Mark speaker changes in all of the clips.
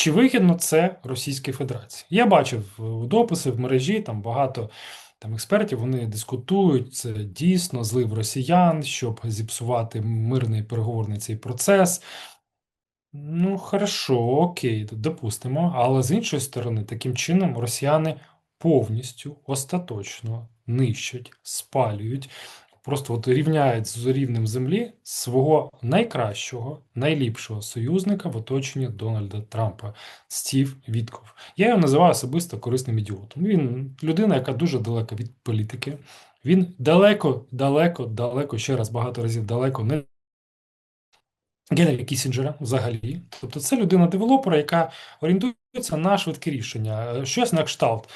Speaker 1: Чи вигідно це Російській Федерації? Я бачив е, дописи в мережі, там багато там експертів вони дискутують, це дійсно злив росіян, щоб зіпсувати мирний переговорний цей процес. Ну, хорошо, окей, допустимо. Але з іншої сторони, таким чином росіяни повністю остаточно нищать, спалюють, просто от рівняють з рівнем землі свого найкращого, найліпшого союзника в оточенні Дональда Трампа Стів Вітков. Я його називаю особисто корисним ідіотом. Він людина, яка дуже далека від політики. Він далеко, далеко, далеко, ще раз багато разів далеко не Генрі Кісінджера взагалі. Тобто це людина-девелопера, яка орієнтується на швидке рішення. Щось на кшталт.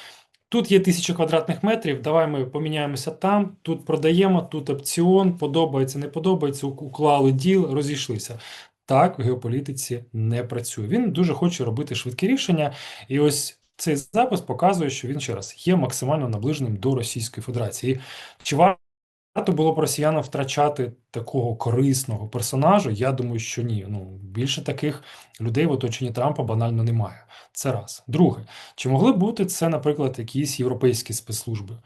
Speaker 1: Тут є тисяча квадратних метрів, давай ми поміняємося там, тут продаємо, тут опціон, подобається, не подобається, уклали діл, розійшлися. Так в геополітиці не працює. Він дуже хоче робити швидкі рішення, і ось цей запис показує, що він ще раз є максимально наближеним до Російської Федерації. Чи варто було б росіянам втрачати такого корисного персонажа? Я думаю, що ні. Ну більше таких людей в оточенні Трампа банально немає. Це раз. Друге, чи могли бути це, наприклад, якісь європейські спецслужби?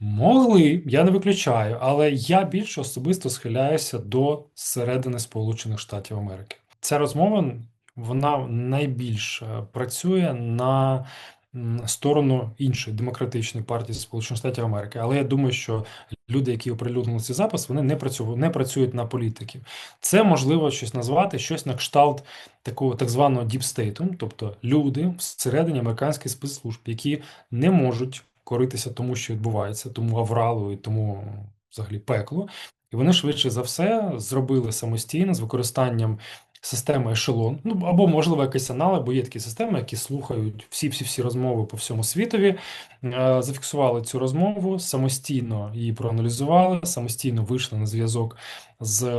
Speaker 1: Могли, я не виключаю, але я більше особисто схиляюся до середини Сполучених Штатів Америки. Ця розмова вона найбільш е, працює на сторону іншої демократичної партії Сполучених Штатів Америки. Але я думаю, що люди, які оприлюднили цей запис, вони не працюють, не працюють на політиків. Це можливо щось назвати, щось на кшталт такого так званого діпстейту, тобто люди всередині американських спецслужб, які не можуть коритися тому, що відбувається, тому авралу і тому взагалі пекло. І вони швидше за все зробили самостійно з використанням системи ешелон, ну або, можливо, якийсь аналог, бо є такі системи, які слухають всі-всі-всі розмови по всьому світові, е, зафіксували цю розмову, самостійно її проаналізували, самостійно вийшли на зв'язок з е,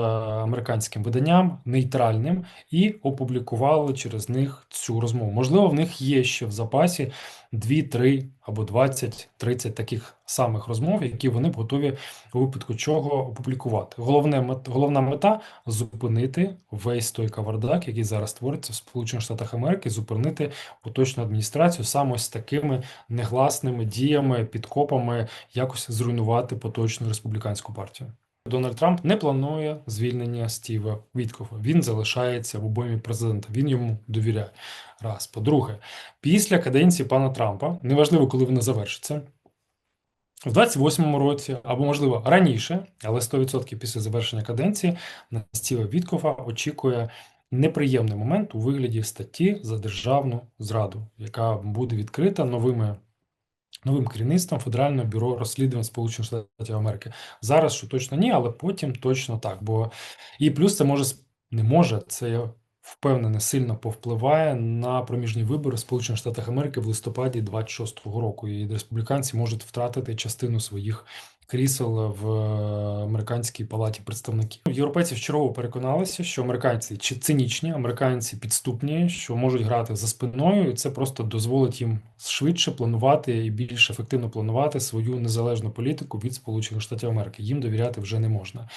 Speaker 1: американським виданням нейтральним і опублікували через них цю розмову. Можливо, в них є ще в запасі 2, 3 або 20, 30 таких самих розмов, які вони б готові у випадку чого опублікувати. Головне головна мета зупинити весь той кавардак, який зараз твориться в Сполучених Штатах Америки, зупинити поточну адміністрацію саме з такими негласними діями, підкопами, якось зруйнувати поточну республіканську партію. Дональд Трамп не планує звільнення Стіва Віткова. Він залишається в обоймі президента. Він йому довіряє. Раз. По-друге, після каденції пана Трампа, неважливо, коли вона завершиться, в 28-му році, або, можливо, раніше, але 100% після завершення каденції на Стіва Віткова очікує неприємний момент у вигляді статті за державну зраду, яка буде відкрита новими новим керівництвом Федерального бюро розслідувань Сполучених Штатів Америки. Зараз що точно ні, але потім точно так. Бо і плюс це може не може, це впевнений, сильно повпливає на проміжні вибори Сполучених Штатах Америки в листопаді 26-го року. І республіканці можуть втратити частину своїх крісел в е, американській палаті представників. Європейці вчергово переконалися, що американці чи цинічні, американці підступні, що можуть грати за спиною, і це просто дозволить їм швидше планувати і більш ефективно планувати свою незалежну політику від Сполучених Штатів Америки. Їм довіряти вже не можна.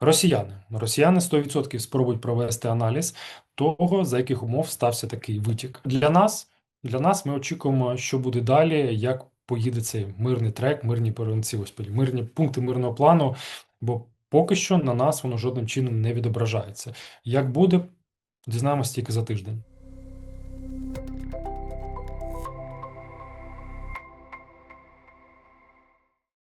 Speaker 1: Росіяни росіяни 100% спробують провести аналіз того, за яких умов стався такий витік. Для нас для нас ми очікуємо, що буде далі, як поїде цей мирний трек, мирні перенці, господі, мирні пункти мирного плану. Бо поки що на нас воно жодним чином не відображається. Як буде, дізнаємося тільки за тиждень.